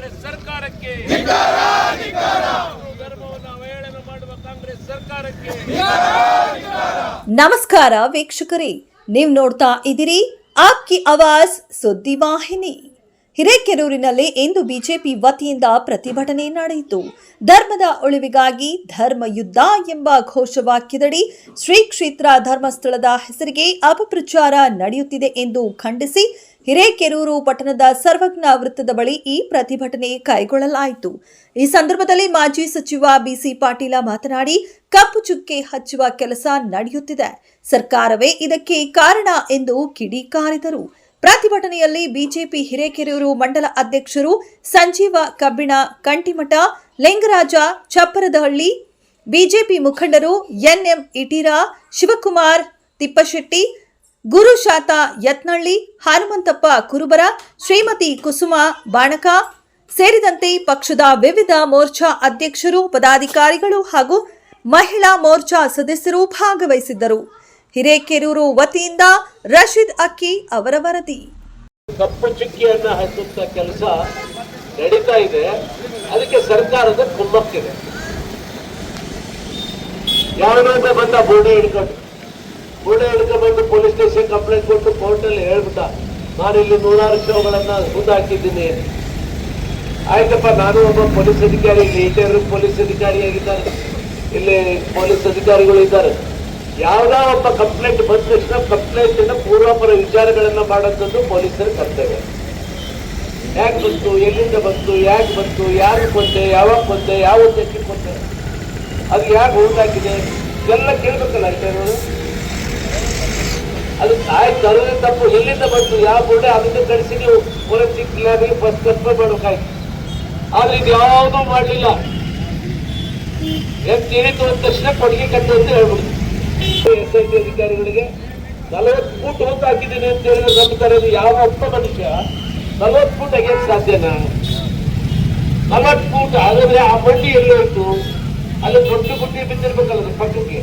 ಕಾಂಗ್ರೆಸ್ ಸರ್ಕಾರಕ್ಕೆ. ನಮಸ್ಕಾರ ವೀಕ್ಷಕರೇ ನೀವು ನೋಡ್ತಾ ಇದ್ದೀರಿ ಆಪ್ಕಿ ಆವಾಜ್ ಸುದ್ದಿ ವಾಹಿನಿ. ಹಿರೇಕೆರೂರಿನಲ್ಲಿ ಇಂದು ಬಿಜೆಪಿ ವತಿಯಿಂದ ಪ್ರತಿಭಟನೆ ನಡೆಯಿತು. ಧರ್ಮದ ಉಳಿವಿಗಾಗಿ ಧರ್ಮ ಯುದ್ಧ ಎಂಬ ಘೋಷವಾಕ್ಯದಡಿ ಶ್ರೀ ಕ್ಷೇತ್ರ ಧರ್ಮಸ್ಥಳದ ಹೆಸರಿಗೆ ಅಪಪ್ರಚಾರ ನಡೆಯುತ್ತಿದೆ ಎಂದು ಖಂಡಿಸಿ ಹಿರೇಕೆರೂರು ಪಟ್ಟಣದ ಸರ್ವಜ್ಞ ವೃತ್ತದ ಬಳಿ ಈ ಪ್ರತಿಭಟನೆ ಕೈಗೊಳ್ಳಲಾಯಿತು. ಈ ಸಂದರ್ಭದಲ್ಲಿ ಮಾಜಿ ಸಚಿವ ಬಿಸಿ ಪಾಟೀಲ ಮಾತನಾಡಿ, ಕಪ್ಪು ಚುಕ್ಕೆ ಹಚ್ಚುವ ಕೆಲಸ ನಡೆಯುತ್ತಿದೆ. ಸರ್ಕಾರವೇ ಇದಕ್ಕೆ ಕಾರಣ ಎಂದು ಕಿಡಿಕಾರಿದರು. ಪ್ರತಿಭಟನೆಯಲ್ಲಿ ಬಿಜೆಪಿ ಹಿರೇಕೆರೂರು ಮಂಡಲ ಅಧ್ಯಕ್ಷರು ಸಂಜೀವ ಕಬ್ಬಿಣ ಕಂಟಿಮಠ ಲಿಂಗರಾಜ, ಚಪ್ಪರದಹಳ್ಳಿ, ಬಿಜೆಪಿ ಮುಖಂಡರು ಎನ್ಎಂ ಇಟೀರಾ, ಶಿವಕುಮಾರ್, ತಿಪ್ಪಶೆಟ್ಟಿ ಗುರುಶಾತ ಯತ್ನಳ್ಳಿ, ಹನುಮಂತಪ್ಪ ಕುರುಬರ, ಶ್ರೀಮತಿ ಕುಸುಮ ಬಾಣಕ ಸೇರಿದಂತೆ ಪಕ್ಷದ ವಿವಿಧ ಮೋರ್ಚಾ ಅಧ್ಯಕ್ಷರು, ಪದಾಧಿಕಾರಿಗಳು ಹಾಗೂ ಮಹಿಳಾ ಮೋರ್ಚಾ ಸದಸ್ಯರು ಭಾಗವಹಿಸಿದ್ದರು. ಹಿರೇಕೆರೂರು ವತಿಯಿಂದ ರಶೀದ್ ಅಕ್ಕಿ ಅವರ ವರದಿ. ಕಪ್ಪು ಚುಕ್ಕಿಯನ್ನ ಹಚ್ಚುತ್ತ ಕೆಲಸ ನಡೀತಾ ಇದೆ. ಅದಕ್ಕೆ ಸರ್ಕಾರದ ಕುಮ್ಮಕ್ಕಿದೆ. ಯಾವನೊಬ್ಬ ಬಂದ ಬೋರ್ಡೆ ಹಿಡ್ಕೊಂಡು ಬೋರ್ಡೆ ಹಿಡ್ಕೊಂಡು ಬಂದು ಪೊಲೀಸ್ ಸ್ಟೇಷನ್ ಕಂಪ್ಲೇಂಟ್ ಕೊಟ್ಟು ಕೋರ್ಟಲ್ಲಿ ಹೇಳ್ಬಿಟ್ಟ ನಾನು ಇಲ್ಲಿ ನೂರಾರು ಶವಗಳನ್ನ ಮುಂದೆ ಹಾಕಿದ್ದೀನಿ ಆಯ್ತಪ್ಪ, ನಾನು ಒಬ್ಬ ಪೊಲೀಸ್ ಅಧಿಕಾರಿ, ಇಲ್ಲಿ ಇಟೇರು ಪೊಲೀಸ್ ಅಧಿಕಾರಿಯಾಗಿದ್ದಾರೆ ಇಲ್ಲಿ ಪೊಲೀಸ್ ಅಧಿಕಾರಿಗಳು ಇದ್ದಾರೆ. ಯಾವ್ದೋ ಒಬ್ಬ ಕಂಪ್ಲೇಂಟ್ ಬಂದ ತಕ್ಷಣ ಕಂಪ್ಲೇಂಟ್ ಇಂದ ಪೂರ್ವಾಪರ ವಿಚಾರಗಳನ್ನ ಮಾಡೋಂಥದ್ದು ಪೊಲೀಸರ ಕರ್ತವ್ಯ. ಯಾಕೆ ಬಂತು, ಎಲ್ಲಿಂದ ಬಂತು, ಯಾಕೆ ಬಂತು, ಯಾರು ಕೊಂದೆ, ಯಾವಾಗ ಕೊಂದೆ, ಯಾವ ಉದ್ದೇಶಕ್ಕೆ ಕೊಂದೆ, ಅದು ಯಾಕೆ ಹೋಗಾಕಿದೆ ಎಲ್ಲ ಕೇಳ್ಬೇಕಲ್ಲ ಅಷ್ಟೇ ಅದು ಆಯ್ತು ತರದ ತಪ್ಪು ಎಲ್ಲಿಂದ ಬಂತು, ಯಾವ ಬೋರ್ಡೆ ಅದನ್ನ ಕಳಿಸಿ ನೀವು ಫೋರೆನ್ಸಿಕ್ ಲ್ಯಾಬಿಗೆ ಫಸ್ಟ್ ಕನ್ಫರ್ಮ್ ಮಾಡ್ಬೇಕಾಯ್ತು. ಆದ್ರೆ ಇದು ಯಾವುದೂ ಮಾಡಲಿಲ್ಲ. ಎದ್ದು ತಿಳಿತು ತಕ್ಷಣ ಕೊಡುಗೆ ಕಟ್ಟು ಅಂತ ಹೇಳ್ಬಿಡ್ತು. ಎಸ್ ಐ ಅಧಿಕಾರಿಗಳಿಗೆ ನಲವತ್ತು ಫೂಟ್ ಹೊತ್ತು ಹಾಕಿದ್ದೀನಿ ಅಂತ ಹೇಳಿದ್ರೆ ಇದು ಯಾವ ಒಬ್ಬ ಮನುಷ್ಯ ನಲವತ್ತು ಫೂಟ್ ಅಗೇನ್ ಸಾಧ್ಯನಾ? ನಲವತ್ತು ಫೂಟ್, ಹಾಗಾದ್ರೆ ಆ ಬಂಡಿ ಎಲ್ಲೋಯ್ತು ಅಲ್ಲಿ ದೊಡ್ಡ ಗುಡ್ಡಿ ಬಿದ್ದಿರ್ಬೇಕಲ್ಲ ಪಕ್ಕಕ್ಕೆ.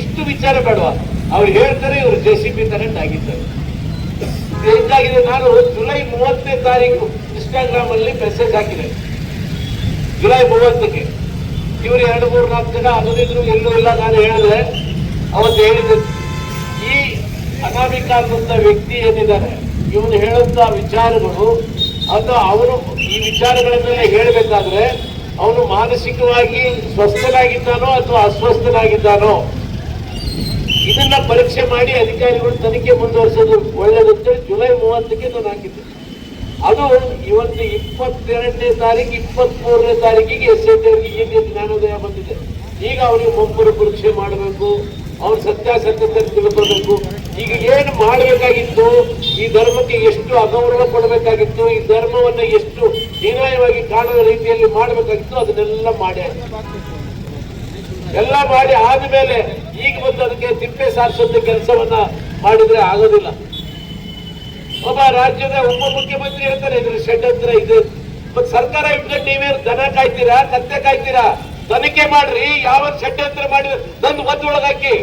ಇಷ್ಟು ವಿಚಾರ ಬೇಡವಾ. ಅವ್ರು ಹೇಳ್ತಾರೆ, ಇವರು ಜೆ ಸಿ ಬಿ ಕರೆಂಟ್ ಆಗಿದ್ದಾರೆ. ಹೆಚ್ಚಾಗಿದೆ ನಾನು ಜುಲೈ ಮೂವತ್ತನೇ ತಾರೀಕು ಇನ್ಸ್ಟಾಗ್ರಾಮ್ ಅಲ್ಲಿ ಮೆಸೇಜ್ ಹಾಕಿದೆ. ಜುಲೈ ಮೂವತ್ತಕ್ಕೆ. ಇವರು ಎರಡು, ಮೂರು ನಾಲ್ಕು ಜನ ಆಗೋದಿದ್ರು ಎಲ್ಲೂ ಇಲ್ಲ ನಾನು ಹೇಳಿದೆ. ಅವತ್ತು ಹೇಳಿದೆ ಈ ಅನಾಮಿಕ ಅನ್ನುವಂಥ ವ್ಯಕ್ತಿ ಏನಿದ್ದಾರೆ, ಇವನು ಹೇಳುವಂತ ವಿಚಾರಗಳು ಅದು ಅವನು ಈ ವಿಚಾರಗಳನ್ನೆಲ್ಲ ಹೇಳಬೇಕಾದ್ರೆ, ಅವನು ಮಾನಸಿಕವಾಗಿ ಸ್ವಸ್ಥನಾಗಿದ್ದಾನೋ ಅಥವಾ ಅಸ್ವಸ್ಥನಾಗಿದ್ದಾನೋ? ಇದನ್ನ ಪರೀಕ್ಷೆ ಮಾಡಿ ಅಧಿಕಾರಿಗಳು ತನಿಖೆ ಮುಂದುವರಿಸೋದು ಒಳ್ಳೇದಂತೇಳಿ ಜುಲೈ ಮೂವತ್ತಕ್ಕೆ ನಾನು ಹಾಕಿದ್ದೆ. ಅದು ಇವತ್ತು ಇಪ್ಪತ್ತೆರಡನೇ ತಾರೀಕು ಇಪ್ಪತ್ತ್ ಮೂರನೇ ತಾರೀಕಿಗೆ ಎಸ್ ಐ ಟಿ ಜ್ಞಾನೋದಯ ಬಂದಿದೆ. ಈಗ ಅವರಿಗೆ ಮುಂಬರು ಪರೀಕ್ಷೆ ಮಾಡಬೇಕು. ಅವ್ರ ಸತ್ಯಾಸತ್ಯತೆ ತಿಳ್ಕೋಬೇಕು ಈಗ ಏನು ಮಾಡಬೇಕಾಗಿತ್ತು? ಈ ಧರ್ಮಕ್ಕೆ ಎಷ್ಟು ಅಗೌರವ ಕೊಡಬೇಕಾಗಿತ್ತು? ಈ ಧರ್ಮವನ್ನ ಎಷ್ಟು ಹೀನಾಯವಾಗಿ ಕಾಣುವ ರೀತಿಯಲ್ಲಿ ಮಾಡಬೇಕಾಗಿತ್ತು? ಅದನ್ನೆಲ್ಲ ಮಾಡಿ. ಎಲ್ಲ ಮಾಡಿ ಆದ್ಮೇಲೆ ಈಗ ಬಂದು ಅದಕ್ಕೆ ತಿಪ್ಪೆ ಸಾರಿಸುವಂತ ಕೆಲಸವನ್ನ ಮಾಡಿದ್ರೆ ಆಗೋದಿಲ್ಲ. ಒಬ್ಬ ರಾಜ್ಯದ ಉಪ ಮುಖ್ಯಮಂತ್ರಿ ಹೇಳ್ತಾರೆ ಇದ್ರ ಷಡ್ಯಂತ್ರ ಇದೆ. ಮತ್ತೆ ಸರ್ಕಾರ ಇಟ್ಕೊಂಡು ನೀವೇನು ದನ ಕಾಯ್ತೀರಾ, ಕತ್ತೆ ಕಾಯ್ತೀರಾ? ತನಿಖೆ ಮಾಡ್ರಿ ಯಾವ ಷಡ್ಯಂತ್ರ ಮಾಡಿದ್ರೆ ನನ್ನ ಒದ್ದೊಳಗಾಕಿ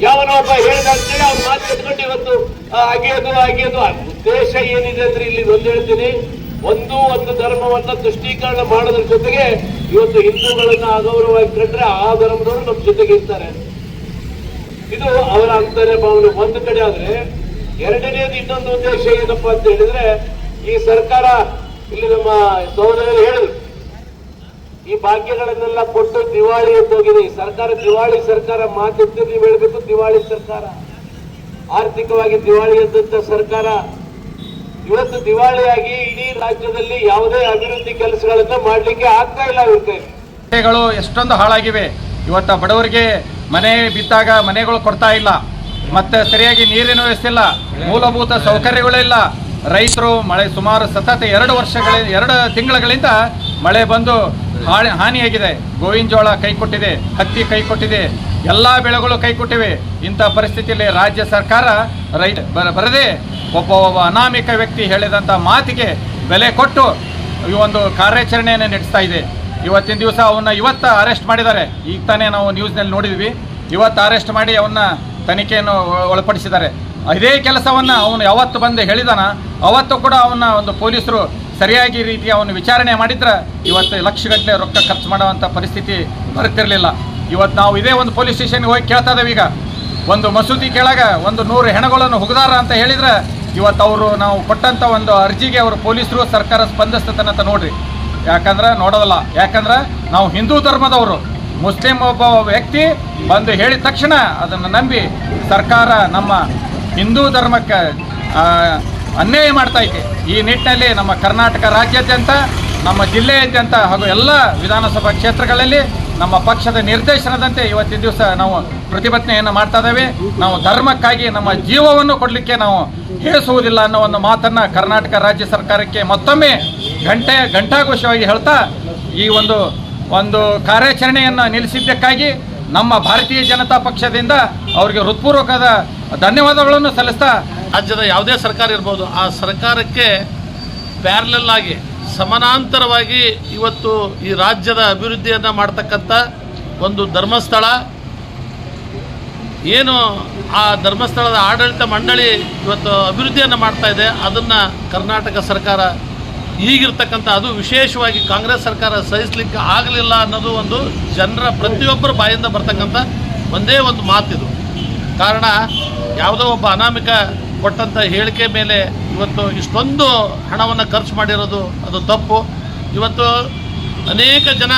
ಯಾವನೋ ಒಬ್ಬ ಹೇಳಿದ ಅಂತೇಳಿ ಅವ್ನ ಮಾತು ಕಟ್ಕೊಂಡು ಇವತ್ತು ಆಗಿಯೋದು ಆಗಿಯೋದು ಉದ್ದೇಶ ಏನಿದೆ ಅಂದ್ರೆ ಇಲ್ಲಿ ಒಂದು ಹೇಳ್ತೀನಿ. ಒಂದು ಒಂದು ಧರ್ಮವನ್ನ ತುಷ್ಟೀಕರಣ ಮಾಡೋದ್ರ ಜೊತೆಗೆ ಇವತ್ತು ಹಿಂದೂಗಳನ್ನ ಅಗೌರವಾಗಿ ಕಂಡ್ರೆ ಆ ಧರ್ಮದವರು ನಮ್ಮ ಜೊತೆಗೆ ಇರ್ತಾರೆ. ಇದು ಅವರ ಅಂತರ್ಯ ಭಾವನೆ. ಒಂದು ಕಡೆ ಆದ್ರೆ, ಎರಡನೇದು ಇನ್ನೊಂದು ಉದ್ದೇಶ ಏನಪ್ಪಾ ಅಂತ ಹೇಳಿದ್ರೆ, ಈ ಸರ್ಕಾರ, ಇಲ್ಲಿ ನಮ್ಮ ಸಹೋದರರು ಹೇಳಿದ್ರು ಈ ಭಾಗ್ಯಗಳನ್ನೆಲ್ಲ ಕೊಟ್ಟು ದಿವಾಳಿ ಎದ್ದೋಗಿದೆ ಈ ಸರ್ಕಾರ ದಿವಾಳಿ ಸರ್ಕಾರ ಮಾತಿದ್ದು ನೀವು ಹೇಳಬೇಕು, ದಿವಾಳಿ ಸರ್ಕಾರ. ಆರ್ಥಿಕವಾಗಿ ದಿವಾಳಿ ಎದ್ದಂತ ಸರ್ಕಾರ. ಇವತ್ತು ದಿವಾಳಿಯಾಗಿ ಇಡೀ ರಾಜ್ಯದಲ್ಲಿ ಯಾವುದೇ ಅಭಿವೃದ್ಧಿ ಕೆಲಸಗಳನ್ನ ಮಾಡಲಿಕ್ಕೆ ಆಗ್ತಾ ಇಲ್ಲ ಮನೆಗಳು ಎಷ್ಟೊಂದು ಹಾಳಾಗಿವೆ. ಇವತ್ತ ಬಡವರಿಗೆ ಮನೆ ಬಿದ್ದಾಗ ಮನೆಗಳು ಕೊಡ್ತಾ ಇಲ್ಲ. ಮತ್ತೆ ಸರಿಯಾಗಿ ನೀರಿನ ವ್ಯವಸ್ಥೆ ಇಲ್ಲ. ಮೂಲಭೂತ ಸೌಕರ್ಯಗಳಿಲ್ಲ ರೈತರು ಮಳೆ ಸುಮಾರು ಸತತ ಎರಡು ವರ್ಷಗಳ ಎರಡು ತಿಂಗಳುಗಳಿಂದ ಮಳೆ ಬಂದು ಹಾನಿ ಹಾನಿಯಾಗಿದೆ. ಗೋವಿನ ಜೋಳ ಕೈ ಕೊಟ್ಟಿದೆ, ಹತ್ತಿ ಕೈ ಕೊಟ್ಟಿದೆ, ಎಲ್ಲ ಬೆಳೆಗಳು ಕೈ ಕೊಟ್ಟಿವೆ. ಇಂಥ ಪರಿಸ್ಥಿತಿಯಲ್ಲಿ ರಾಜ್ಯ ಸರ್ಕಾರ ರೈತ ಬರ ಬರದೆ ಒಬ್ಬ ಒಬ್ಬ ಅನಾಮಿಕ ವ್ಯಕ್ತಿ ಹೇಳಿದಂಥ ಮಾತಿಗೆ ಬೆಲೆ ಕೊಟ್ಟು ಈ ಒಂದು ಕಾರ್ಯಾಚರಣೆಯನ್ನು ನಡೆಸ್ತಾ ಇದೆ. ಇವತ್ತಿನ ದಿವಸ ಅವನ್ನ ಇವತ್ತು ಅರೆಸ್ಟ್ ಮಾಡಿದ್ದಾರೆ. ಈಗ ತಾನೇ ನಾವು ನ್ಯೂಸ್ನಲ್ಲಿ ನೋಡಿದ್ವಿ. ಇವತ್ತು ಅರೆಸ್ಟ್ ಮಾಡಿ ಅವನ್ನ ತನಿಖೆಯನ್ನು ಒಳಪಡಿಸಿದ್ದಾರೆ. ಇದೇ ಕೆಲಸವನ್ನು ಅವನು ಯಾವತ್ತು ಬಂದು ಹೇಳಿದಾನ? ಅವತ್ತು ಕೂಡ ಅವನ್ನ ಒಂದು ಪೊಲೀಸರು ಸರಿಯಾಗಿ ರೀತಿಯ ಅವನು ವಿಚಾರಣೆ ಮಾಡಿದ್ರೆ ಇವತ್ತು ಲಕ್ಷಗಟ್ಟಲೆ ರೊಕ್ಕ ಖರ್ಚು ಮಾಡುವಂಥ ಪರಿಸ್ಥಿತಿ ಬರುತ್ತಿರಲಿಲ್ಲ. ಇವತ್ತು ನಾವು ಇದೇ ಒಂದು ಪೊಲೀಸ್ ಸ್ಟೇಷನ್ಗೆ ಹೋಗಿ ಕೇಳ್ತಾ ಈಗ. ಒಂದು ಮಸೂದಿ ಕೆಳಗೆ ಒಂದು ನೂರು ಹೆಣಗಳನ್ನು ಹುಗದಾರ ಅಂತ ಹೇಳಿದ್ರೆ ಇವತ್ತು ಅವರು ನಾವು ಕೊಟ್ಟಂಥ ಒಂದು ಅರ್ಜಿಗೆ ಅವರು ಪೊಲೀಸರು, ಸರ್ಕಾರ ಸ್ಪಂದಿಸ್ತತನಂತ ನೋಡ್ರಿ. ಯಾಕಂದ್ರೆ ನೋಡೋದಲ್ಲ. ಯಾಕಂದ್ರೆ ನಾವು ಹಿಂದೂ ಧರ್ಮದವರು. ಮುಸ್ಲಿಂ ಒಬ್ಬ ವ್ಯಕ್ತಿ ಬಂದು ಹೇಳಿದ ತಕ್ಷಣ ಅದನ್ನು ನಂಬಿ ಸರ್ಕಾರ ನಮ್ಮ ಹಿಂದೂ ಧರ್ಮಕ್ಕೆ ಅನ್ಯಾಯ ಮಾಡ್ತಾ ಐತೆ. ಈ ನಿಟ್ಟಿನಲ್ಲಿ ನಮ್ಮ ಕರ್ನಾಟಕ ರಾಜ್ಯಾದ್ಯಂತ, ನಮ್ಮ ಜಿಲ್ಲೆಯಾದ್ಯಂತ ಹಾಗೂ ಎಲ್ಲ ವಿಧಾನಸಭಾ ಕ್ಷೇತ್ರಗಳಲ್ಲಿ ನಮ್ಮ ಪಕ್ಷದ ನಿರ್ದೇಶನದಂತೆ ಇವತ್ತಿನ ದಿವಸ ನಾವು ಪ್ರತಿಭಟನೆಯನ್ನು ಮಾಡ್ತಾ ಇದ್ದೇವೆ. ನಾವು ಧರ್ಮಕ್ಕಾಗಿ ನಮ್ಮ ಜೀವವನ್ನು ಕೊಡಲಿಕ್ಕೆ ನಾವು ಹೇಳಿಸುವುದಿಲ್ಲ ಅನ್ನೋ ಒಂದು ಮಾತನ್ನು ಕರ್ನಾಟಕ ರಾಜ್ಯ ಸರ್ಕಾರಕ್ಕೆ ಮತ್ತೊಮ್ಮೆ ಗಂಟೆ ಘಂಟಾಘೋಷವಾಗಿ ಹೇಳ್ತಾ, ಈ ಒಂದು ಒಂದು ಕಾರ್ಯಾಚರಣೆಯನ್ನು ನಿಲ್ಲಿಸಿದ್ದಕ್ಕಾಗಿ ನಮ್ಮ ಭಾರತೀಯ ಜನತಾ ಪಕ್ಷದಿಂದ ಅವರಿಗೆ ಹೃತ್ಪೂರ್ವಕದ ಧನ್ಯವಾದಗಳನ್ನು ಸಲ್ಲಿಸ್ತಾ ರಾಜ್ಯದ ಯಾವುದೇ ಸರ್ಕಾರ ಇರ್ಬೋದು, ಆ ಸರ್ಕಾರಕ್ಕೆ ಪ್ಯಾರಲಲ್ ಆಗಿ, ಸಮಾನಾಂತರವಾಗಿ ಇವತ್ತು ಈ ರಾಜ್ಯದ ಅಭಿವೃದ್ಧಿಯನ್ನು ಮಾಡ್ತಕ್ಕಂಥ ಒಂದು ಧರ್ಮಸ್ಥಳ, ಏನು ಆ ಧರ್ಮಸ್ಥಳದ ಆಡಳಿತ ಮಂಡಳಿ ಇವತ್ತು ಅಭಿವೃದ್ಧಿಯನ್ನು ಮಾಡ್ತಾ ಇದೆ, ಅದನ್ನು ಕರ್ನಾಟಕ ಸರ್ಕಾರ ಈಗಿರ್ತಕ್ಕಂಥ ಅದು ವಿಶೇಷವಾಗಿ ಕಾಂಗ್ರೆಸ್ ಸರ್ಕಾರ ಸಹಿಸಲಿಕ್ಕೆ ಆಗಲಿಲ್ಲ ಅನ್ನೋದು ಒಂದು ಜನರ ಪ್ರತಿಯೊಬ್ಬರ ಬಾಯಿಂದ ಬರ್ತಕ್ಕಂಥ ಒಂದೇ ಒಂದು ಮಾತಿದು. ಕಾರಣ, ಯಾವುದೋ ಒಬ್ಬ ಅನಾಮಿಕ ಕೊಟ್ಟಂಥ ಹೇಳಿಕೆ ಮೇಲೆ ಇವತ್ತು ಇಷ್ಟೊಂದು ಹಣವನ್ನು ಖರ್ಚು ಮಾಡಿರೋದು ಅದು ತಪ್ಪು. ಇವತ್ತು ಅನೇಕ ಜನ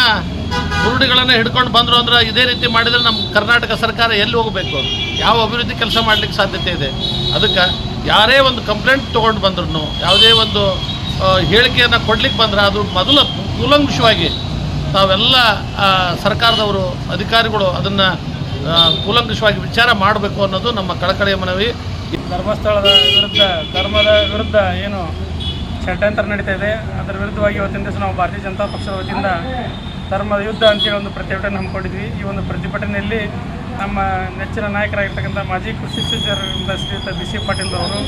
ಬುರುಡಿಗಳನ್ನು ಹಿಡ್ಕೊಂಡು ಬಂದರು ಅಂದ್ರೆ ಇದೇ ರೀತಿ ಮಾಡಿದರೆ ನಮ್ಮ ಕರ್ನಾಟಕ ಸರ್ಕಾರ ಎಲ್ಲಿ ಹೋಗಬೇಕು? ಯಾವ ಅಭಿವೃದ್ಧಿ ಕೆಲಸ ಮಾಡಲಿಕ್ಕೆ ಸಾಧ್ಯತೆ ಇದೆ? ಅದಕ್ಕೆ ಯಾರೇ ಒಂದು ಕಂಪ್ಲೇಂಟ್ ತೊಗೊಂಡು ಬಂದ್ರು ಯಾವುದೇ ಒಂದು ಹೇಳಿಕೆಯನ್ನು ಕೊಡ್ಲಿಕ್ಕೆ ಬಂದ್ರೆ ಅದು ಮೊದಲ ಕೂಲಂಕುಷವಾಗಿ ತಾವೆಲ್ಲ ಸರ್ಕಾರದವರು, ಅಧಿಕಾರಿಗಳು ಅದನ್ನು ಕೂಲಂಕುಷವಾಗಿ ವಿಚಾರ ಮಾಡಬೇಕು ಅನ್ನೋದು ನಮ್ಮ ಕಳಕಳಿಯ ಮನವಿ. ಧರ್ಮಸ್ಥಳದ ವಿರುದ್ಧ, ಧರ್ಮದ ವಿರುದ್ಧ ಏನು ಷಡ್ಯಂತ್ರ ನಡೀತಾ ಇದೆ, ಅದರ ವಿರುದ್ಧವಾಗಿ ಇವತ್ತಿನ ದಿವಸ ನಾವು ಭಾರತೀಯ ಜನತಾ ಪಕ್ಷದ ವತಿಯಿಂದ ಧರ್ಮದ ಯುದ್ಧ ಅಂತೇಳಿ ಒಂದು ಪ್ರತಿಭಟನೆ ಹಮ್ಮಿಕೊಂಡಿದ್ವಿ. ಈ ಒಂದು ಪ್ರತಿಭಟನೆಯಲ್ಲಿ ನಮ್ಮ ನೆಚ್ಚಿನ ನಾಯಕರಾಗಿರ್ತಕ್ಕಂಥ ಮಾಜಿ ಕೃಷಿ ಸಚಿವರಿಂದ ಶ್ರೀಯುತ ಬಿ ಸಿ ಪಾಟೀಲ್ ಅವರು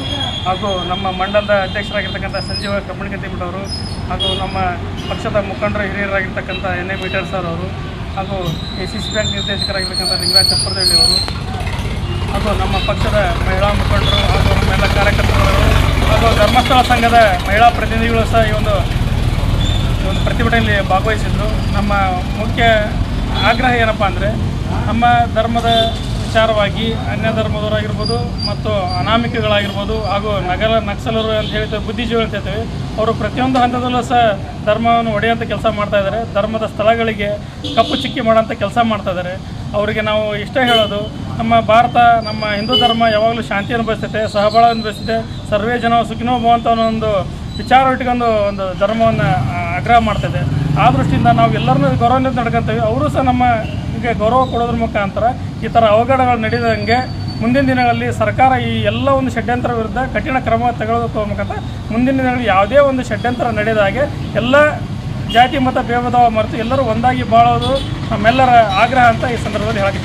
ಹಾಗೂ ನಮ್ಮ ಮಂಡಲದ ಅಧ್ಯಕ್ಷರಾಗಿರ್ತಕ್ಕಂಥ ಸಂಜೀವ ಕಬ್ಬಣಿಗಂತಿಮಠವರು ಹಾಗೂ ನಮ್ಮ ಪಕ್ಷದ ಮುಖಂಡರು, ಹಿರಿಯರಾಗಿರ್ತಕ್ಕಂಥ ಎನ್ ಎ ಮೀಟರ್ ಸರ್ ಅವರು ಹಾಗೂ ಎ ಸಿ ಸಿ ಬ್ಯಾಂಕ್ ನಿರ್ದೇಶಕರಾಗಿರ್ತಕ್ಕಂಥ ಲಿಂಗರಾಜ್ ಚಪ್ಪರದಳ್ಳಿ ಅವರು ಹಾಗೂ ನಮ್ಮ ಪಕ್ಷದ ಮಹಿಳಾ ಮುಖಂಡರು ಹಾಗೂ ನಮ್ಮ ಎಲ್ಲ ಕಾರ್ಯಕರ್ತರು ಹಾಗೂ ಧರ್ಮಸ್ಥಳ ಸಂಘದ ಮಹಿಳಾ ಪ್ರತಿನಿಧಿಗಳು ಸಹ ಈ ಒಂದು ಒಂದು ಪ್ರತಿಭಟನೆಯಲ್ಲಿ ಭಾಗವಹಿಸಿದ್ರು. ನಮ್ಮ ಮುಖ್ಯ ಆಗ್ರಹ ಏನಪ್ಪ ಅಂದರೆ ನಮ್ಮ ಧರ್ಮದ ವಿಚಾರವಾಗಿ ಅನ್ಯ ಧರ್ಮದವರಾಗಿರ್ಬೋದು ಮತ್ತು ಅನಾಮಿಕಗಳಾಗಿರ್ಬೋದು ಹಾಗೂ ನಗರ ನಕ್ಸಲರು ಅಂತ ಹೇಳ್ತೇವೆ ಬುದ್ಧಿಜೀವಿಗಳು ಅಂತ ಹೇಳ್ತೇವೆ, ಅವರು ಪ್ರತಿಯೊಂದು ಹಂತದಲ್ಲೂ ಸಹ ಧರ್ಮವನ್ನು ಒಡೆಯುವಂಥ ಕೆಲಸ ಮಾಡ್ತಾ ಇದ್ದಾರೆ. ಧರ್ಮದ ಸ್ಥಳಗಳಿಗೆ ಕಪ್ಪು ಚಿಕ್ಕಿ ಮಾಡೋಂಥ ಕೆಲಸ ಮಾಡ್ತಾ ಇದ್ದಾರೆ. ಅವರಿಗೆ ನಾವು ಇಷ್ಟ ಹೇಳೋದು, ನಮ್ಮ ಭಾರತ, ನಮ್ಮ ಹಿಂದೂ ಧರ್ಮ ಯಾವಾಗಲೂ ಶಾಂತಿ ಬಯಸ್ತೈತೆ ಸಹಬಾಳ ಅನುಭವಿಸುತ್ತೆ, ಸರ್ವೇ ಜನ ಸುಖಿನೋ ಭವಂತ ಅನ್ನೋ ಒಂದು ವಿಚಾರ ಇಟ್ಕೊಂಡು ಒಂದು ಧರ್ಮವನ್ನು ಆಗ್ರಹ ಮಾಡ್ತದೆ. ಆ ದೃಷ್ಟಿಯಿಂದ ನಾವು ಎಲ್ಲರನ್ನೂ ಗೌರವದಿಂದ ನಡ್ಕೊಂತೀವಿ. ಅವರು ಸಹ ನಮ್ಮ ಗೌರವ ಕೊಡೋದ್ರ ಮುಖಾಂತರ ಈ ಥರ ಅವಘಡಗಳು ನಡೆದಂಗೆ ಮುಂದಿನ ದಿನಗಳಲ್ಲಿ ಸರ್ಕಾರ ಈ ಎಲ್ಲ ಒಂದು ಷಡ್ಯಂತ್ರ ವಿರುದ್ಧ ಕಠಿಣ ಕ್ರಮ ಮುಖಾಂತರ ಮುಂದಿನ ದಿನಗಳಲ್ಲಿ ಯಾವುದೇ ಒಂದು ಷಡ್ಯಂತ್ರ ನಡೆದ ಹಾಗೆ ಎಲ್ಲ ಜಾತಿ ಮತ ಭೇದಭಾವ ಮರೆತು ಎಲ್ಲರೂ ಒಂದಾಗಿ ಬಾಳೋದು ನಮ್ಮೆಲ್ಲರ ಆಗ್ರಹ ಅಂತ ಈ ಸಂದರ್ಭದಲ್ಲಿ ಹೇಳಕ್ಕೆ